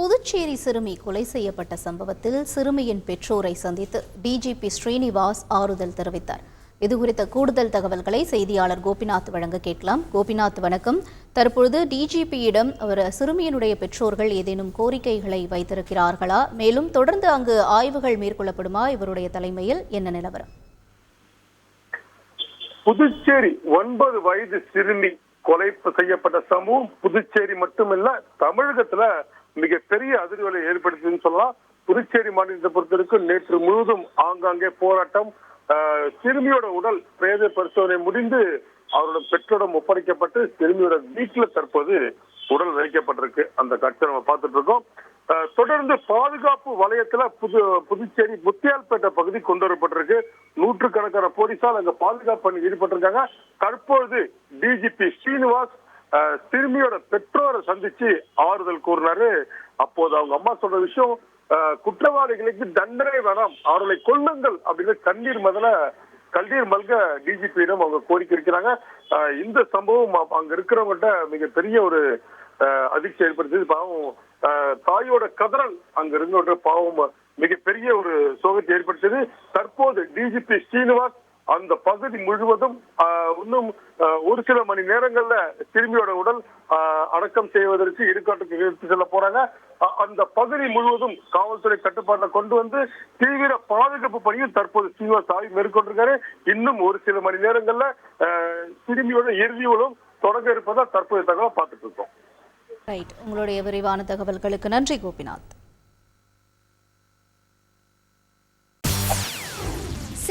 புதுச்சேரி சிறுமி கொலை செய்யப்பட்ட சம்பவத்தில் சிறுமியின் பெற்றோரை சந்தித்து டிஜிபி ஸ்ரீனிவாஸ் ஆறுதல் தெரிவித்தார். இதுகுறித்த கூடுதல் தகவல்களை செய்தியாளர் கோபிநாத் வழங்க கேட்கலாம். கோபிநாத் வணக்கம். தற்பொழுது டிஜிபியிடம் அவர் சிறுமியினுடைய பெற்றோர்கள் ஏதேனும் கோரிக்கைகளை வைத்திருக்கிறார்களா? மேலும் தொடர்ந்து அங்கு ஆய்வுகள் மேற்கொள்ளப்படுமா? இவருடைய தலைமையில் என்ன நிலவரம்? புதுச்சேரி ஒன்பது வயது சிறுமி கொலை செய்யப்பட்ட சமூகம் புதுச்சேரி மட்டுமல்ல தமிழகத்துல மிகப்பெரிய அதிர்வலை ஏற்படுத்தின்னு சொல்லலாம். புதுச்சேரி மாநிலத்தை பொறுத்தவரைக்கும் நேற்று முழுவதும் ஆங்காங்கே போராட்டம் சிறுமியோட உடல் பிரேத பரிசோதனை முடிந்து அவரோட பெற்றோடம் ஒப்படைக்கப்பட்டு சிறுமியோட வீட்டுல தற்போது உடல் வைக்கப்பட்டிருக்கு அந்த காட்சியை நம்ம பார்த்துட்டு இருக்கோம். தொடர்ந்து பாதுகாப்பு வலயத்துல புது புதுச்சேரி முத்தியால்பேட்டை பகுதி கொண்டு வரப்பட்டிருக்கு. நூற்றுக்கணக்கான போலீசார் அங்க பாதுகாப்பு பணி ஈடுபட்டிருக்காங்க. தற்போது டிஜிபி ஸ்ரீனிவாஸ் சிறுமியோட பெற்றோரை சந்திச்சு ஆறுதல் கூறினாரு. அப்போது அவங்க அம்மா சொல்ற விஷயம் ஆஹ், குற்றவாளிகளுக்கு தண்டனை வேணாம் அவர்களை கொல்லுங்கள் அப்படின்னு கண்ணீர் முதல்ல கண்ணீர் மல்க டிஜிபியிடம் அவங்க கோரிக்கை இருக்கிறாங்க. இந்த சம்பவம் அங்க இருக்கிறவங்கள்ட்ட மிகப்பெரிய ஒரு அதிர்ச்சி ஏற்படுத்தியது. பாவம் ஆஹ், தாயோட கதறல் அங்க இருந்தவங்க பாவம் மிகப்பெரிய ஒரு சோகத்தை ஏற்படுத்தியது. தற்போது டிஜிபி ஸ்ரீனிவாஸ் அந்த பகுதி முழுவதும் ஆஹ், இன்னும் ஆஹ், ஒரு சில மணி நேரங்கள்ல சிறுமியோட உடல் ஆஹ், அடக்கம் செய்வதற்கு இடுகாட்டுக்கு எடுத்து செல்ல போறாங்க. அந்த பகுதி முழுவதும் காவல்துறை கட்டுப்பாட்டை கொண்டு வந்து தீவிர பாதுகாப்பு பணியும் தற்போது ஸ்ரீனிவாஸ் ஆய்வு மேற்கொண்டிருக்காரு. இன்னும் ஒரு சில மணி நேரங்கள்ல ஆஹ், சிறுமியோட இறுதியுடன் தொடங்க இருப்பதா தற்போதைய தகவல் பார்த்துட்டு இருக்கோம். ரைட் உங்களுடைய விரிவான தகவல்களுக்கு நன்றி கோபிநாத்.